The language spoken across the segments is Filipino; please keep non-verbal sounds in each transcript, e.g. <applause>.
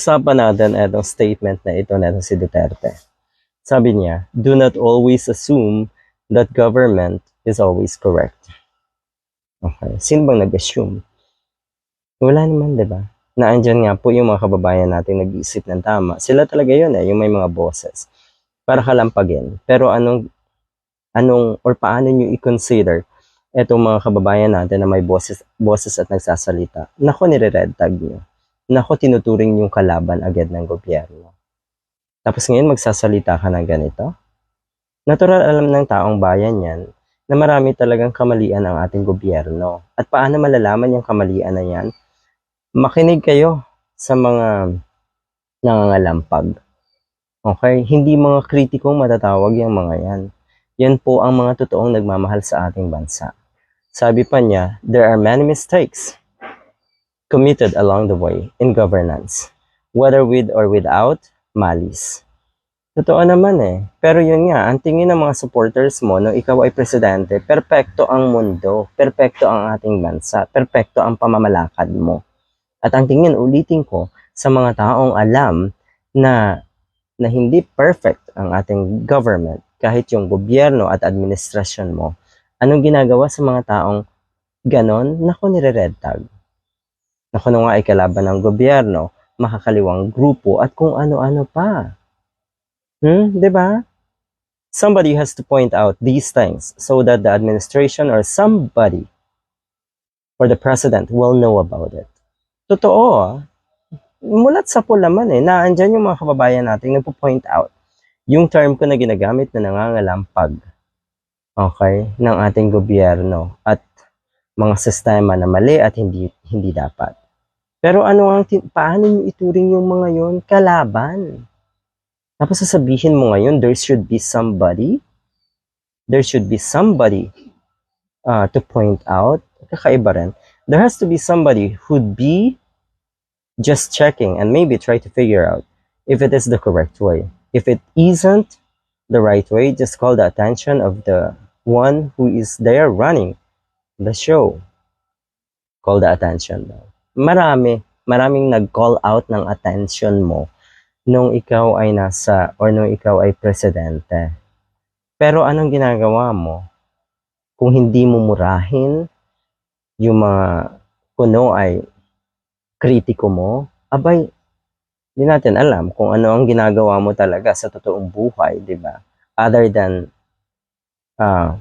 Usapan natin itong statement na ito na si Duterte. Sabi niya, do not always assume that government is always correct. Okay. Sino bang nag-assume? Wala naman, di ba? Na andyan nga po yung mga kababayan natin nag-iisip ng tama. Sila talaga yun eh, yung may mga bosses. Para kalampagin. Pero anong, anong, or paano nyo i-consider etong mga kababayan natin na may bosses, bosses at nagsasalita? Nako, nire-red tag nyo. Nako, tinuturing yung kalaban agad ng gobyerno. Tapos ngayon magsasalita ka ng ganito? Natural alam ng taong bayan yan na marami talagang kamalian ang ating gobyerno. At paano malalaman yung kamalian na yan? Makinig kayo sa mga nangangalampag. Okay? Hindi mga kritikong matatawag yung mga yan. Yan po ang mga totoong nagmamahal sa ating bansa. Sabi pa niya, there are many mistakes committed along the way in governance, whether with or without malice. Totoo naman eh. Pero yun nga, ang tingin ng mga supporters mo no ikaw ay presidente, perpekto ang mundo, perpekto ang ating bansa, perpekto ang pamamalakad mo. At ang tingin, ulitin ko, sa mga taong alam na na hindi perfect ang ating government, kahit yung gobyerno at administrasyon mo, anong ginagawa sa mga taong ganon? Nako, nire-red tag. Na nga ay kalaban ng gobyerno, makakaliwang grupo at kung ano-ano pa. Hmm, 'di ba? Somebody has to point out these things so that the administration or somebody or the president will know about it. Totoo, ah. mulat sa pool naman eh, naandyan yung mga kababayan natin nagpo-point out yung term ko na ginagamit na nangangalampag okay, ng ating gobyerno at mga sistema na mali at hindi hindi dapat. Pero ano ang paano niyo ituring yung mga yon kalaban? Tapos sasabihin mo ngayon there should be somebody there should be somebody uh, to point out kakaiba rin. There has to be somebody who'd be just checking and maybe try to figure out if it is the correct way. If it isn't the right way, just call the attention of the one who is there running the show. Call the attention daw. Marami, maraming nag-call out ng attention mo nung ikaw ay nasa or nung ikaw ay presidente. Pero anong ginagawa mo? Kung hindi mo murahin yung mga kuno ay kritiko mo, abay, hindi natin alam kung ano ang ginagawa mo talaga sa totoong buhay, di ba? Other than, uh,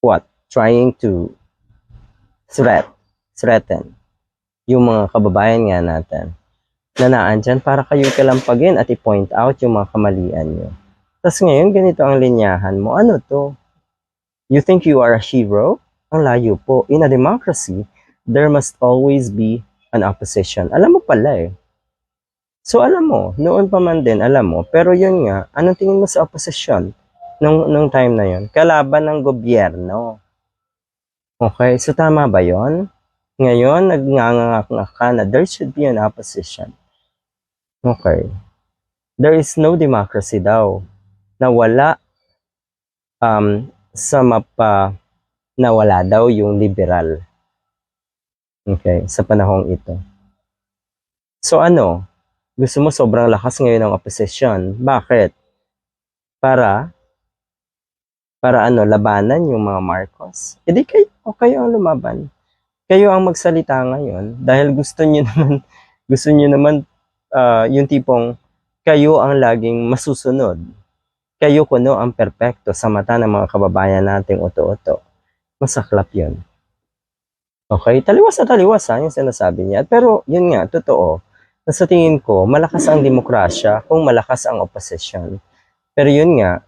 what? Trying to threat, threaten yung mga kababayan nga natin na naandyan para kayo kalampagin at i-point out yung mga kamalian nyo. Tapos ngayon, ganito ang linyahan mo. Ano to? You think you are a hero? Ang layo po. In a democracy, there must always be an opposition. Alam mo pala eh. So alam mo, noon pa man din, alam mo. Pero yun nga, anong tingin mo sa opposition nung, nung time na yun? Kalaban ng gobyerno. Okay, so tama ba yon? Ngayon, nagngangangak ka na there should be an opposition. Okay. There is no democracy daw na wala um, sa mapa na wala daw yung liberal. Okay, sa panahong ito. So ano, gusto mo sobrang lakas ngayon ng opposition. Bakit? Para para ano, labanan yung mga Marcos. E di kayo, o kayo ang lumaban. Kayo ang magsalita ngayon dahil gusto niyo <laughs> naman gusto niyo naman ah, yung tipong kayo ang laging masusunod. Kayo kuno ang perpekto sa mata ng mga kababayan nating oto-oto. Masaklap yun. Okay? Taliwas na taliwas ha, yung sinasabi niya. Pero yun nga, totoo. Sa tingin ko, malakas ang demokrasya kung malakas ang oposisyon. Pero yun nga,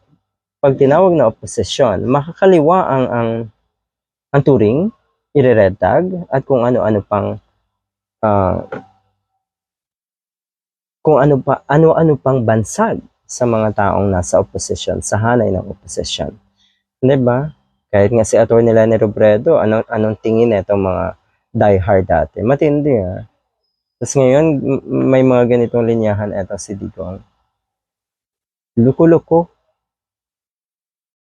pag tinawag na oposisyon, makakaliwa ang ang ang turing, ire-red tag, at kung ano-ano pang ah, kung ano pa ano-ano pang bansag sa mga taong nasa opposition, sa hanay ng opposition. 'Di ba? Kahit nga si Atty. Lenny Robredo, anong anong tingin nitong mga diehard dati? Matindi ah. Tapos ngayon, may mga ganitong linyahan eto si Digong. Luko-luko.